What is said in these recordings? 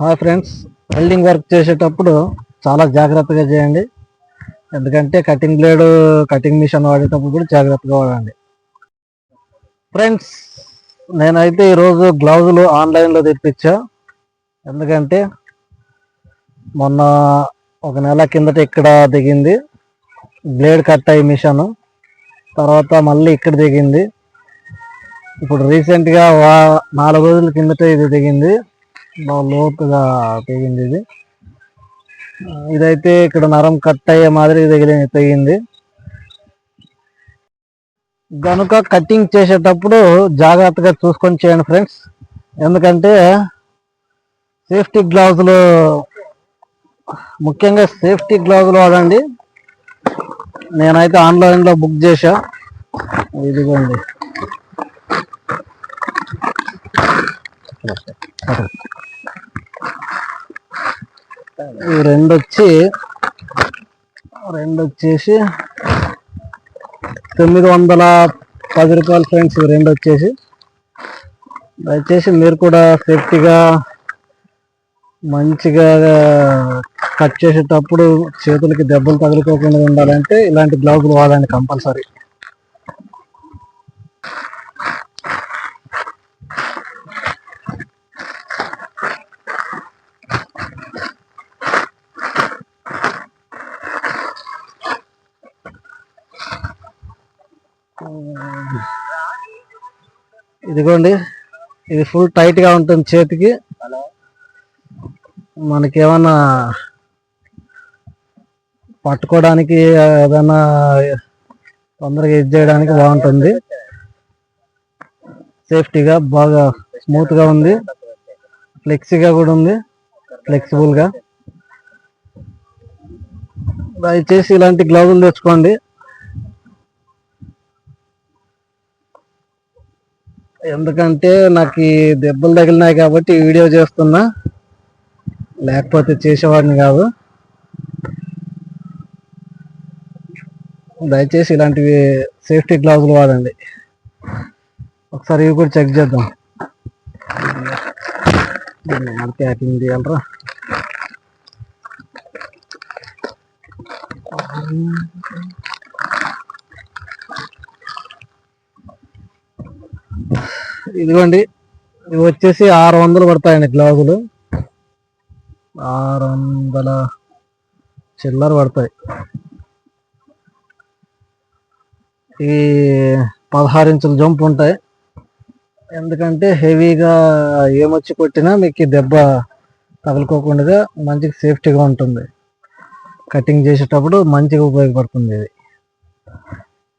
Hi friends welding work చేసేటప్పుడు చాలా జాగ్రత్తగా చేయండి. ఎందుకంటే కటింగ్ బ్లేడ్ కటింగ్ మిషన్ వాడేటప్పుడు కూడా జాగ్రత్తగా వాడండి. ఫ్రెండ్స్ నేనైతే ఈరోజు గ్లౌజులు ఆన్లైన్లో తెప్పించా. ఎందుకంటే మొన్న ఒక నెల కిందట ఇక్కడ దిగింది. బ్లేడ్ కట్ అయ్యి మిషన్ తర్వాత మళ్ళీ ఇక్కడ దిగింది. ఇప్పుడు రీసెంట్గా వా నాలుగు రోజుల కిందట ఇది దిగింది. బాగా లోతుగా తెగింది ఇది. ఇదైతే ఇక్కడ నరం కట్ అయ్యే మాదిరి దగ్గర తెగింది. గనుక కటింగ్ చేసేటప్పుడు జాగ్రత్తగా చూసుకొని చేయండి ఫ్రెండ్స్. ఎందుకంటే సేఫ్టీ గ్లౌజులు ముఖ్యంగా సేఫ్టీ గ్లౌజులు వాడండి. నేనైతే ఆన్లైన్లో బుక్ చేశా. ఇదిగోండి. ఈ రెండు వచ్చి రెండు వచ్చేసి తొమ్మిది వందల పది రూపాయలు ఫ్రెండ్స్ ఇవి రెండు వచ్చేసి దయచేసి మీరు కూడా సేఫ్టీగా మంచిగా కట్ చేసేటప్పుడు చేతులకి దెబ్బలు తగులుకోకుండా ఉండాలంటే ఇలాంటి గ్లౌజులు వాడండి కంపల్సరీ. ఇదిగోండి. ఇది ఫుల్ టైట్గా ఉంటుంది చేతికి. మనకేమన్నా పట్టుకోవడానికి ఏదైనా తొందరగా ఇది చేయడానికి బాగుంటుంది. సేఫ్టీగా బాగా స్మూత్గా ఉంది. ఫ్లెక్సీగా కూడా ఉంది. ఫ్లెక్సిబుల్గా దయచేసి ఇలాంటి గ్లౌజులు తెచ్చుకోండి. ఎందుకంటే నాకు ఈ దెబ్బలు తగిలినాయి కాబట్టి వీడియో చేస్తున్నా. లేకపోతే చేసేవాడిని కాదు. దయచేసి ఇలాంటివి సేఫ్టీ గ్లౌజులు వాడండి. ఒకసారి ఇవి కూడా చెక్ చేద్దాం. దీన్ని ఎలా ప్యాకింగ్ చేయాలరా ఇదిగోండి. ఇవి వచ్చేసి ఆరు వందలు పడతాయండి గ్లాసులు. ఆరు వందల చిల్లర పడతాయి. ఈ పదహారు ఇంచుల జంప్ ఉంటాయి. ఎందుకంటే హెవీగా ఏమొచ్చి కొట్టినా మీకు దెబ్బ తగులుకోకుండా మంచిగా సేఫ్టీగా ఉంటుంది. కటింగ్ చేసేటప్పుడు మంచిగా ఉపయోగపడుతుంది ఇది.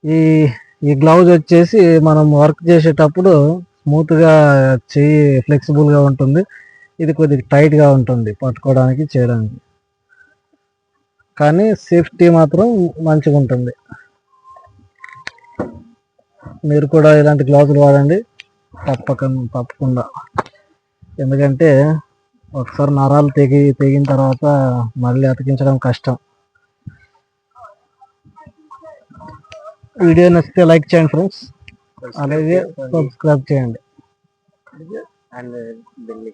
ఈ ఈ గ్లౌజ్ వచ్చేసి మనం వర్క్ చేసేటప్పుడు స్మూత్గా చెయ్యి ఫ్లెక్సిబుల్గా ఉంటుంది. ఇది కొద్దిగా టైట్గా ఉంటుంది పట్టుకోవడానికి చేయడానికి. కానీ సేఫ్టీ మాత్రం మంచిగా ఉంటుంది. మీరు కూడా ఇలాంటి గ్లౌజులు వాడండి. తప్పక తప్పకుండా. ఎందుకంటే ఒకసారి నరాలు తెగి తెగిన తర్వాత మళ్ళీ అతికించడం కష్టం. వీడియో నచ్చితే లైక్ చేయండి ఫ్రెండ్స్. అలాగే సబ్స్క్రైబ్ చేయండి. And belly